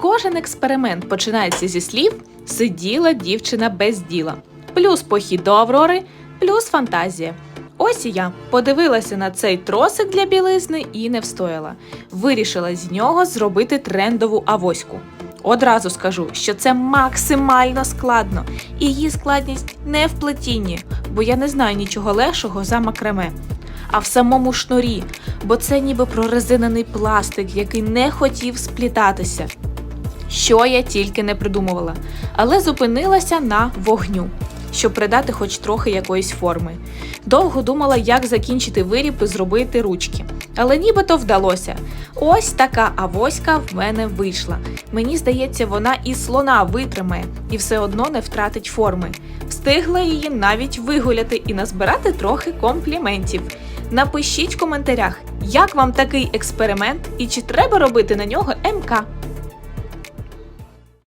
Кожен експеримент починається зі слів сиділа дівчина без діла. Плюс похід до Аврори, плюс фантазія. Ось і я подивилася на цей тросик для білизни і не встояла. Вирішила з нього зробити трендову авоську. Одразу скажу, що це максимально складно, і її складність не в плетінні, бо я не знаю нічого легшого за макраме, а в самому шнурі, бо це ніби прорезинений пластик, який не хотів сплітатися. Що я тільки не придумувала, але зупинилася на вогню, щоб придати хоч трохи якоїсь форми. Довго думала, як закінчити виріб і зробити ручки. Але нібито вдалося. Ось така авоська в мене вийшла. Мені здається, вона і слона витримає і все одно не втратить форми. Встигла її навіть вигуляти і назбирати трохи компліментів. Напишіть в коментарях, як вам такий експеримент і чи треба робити на нього МК.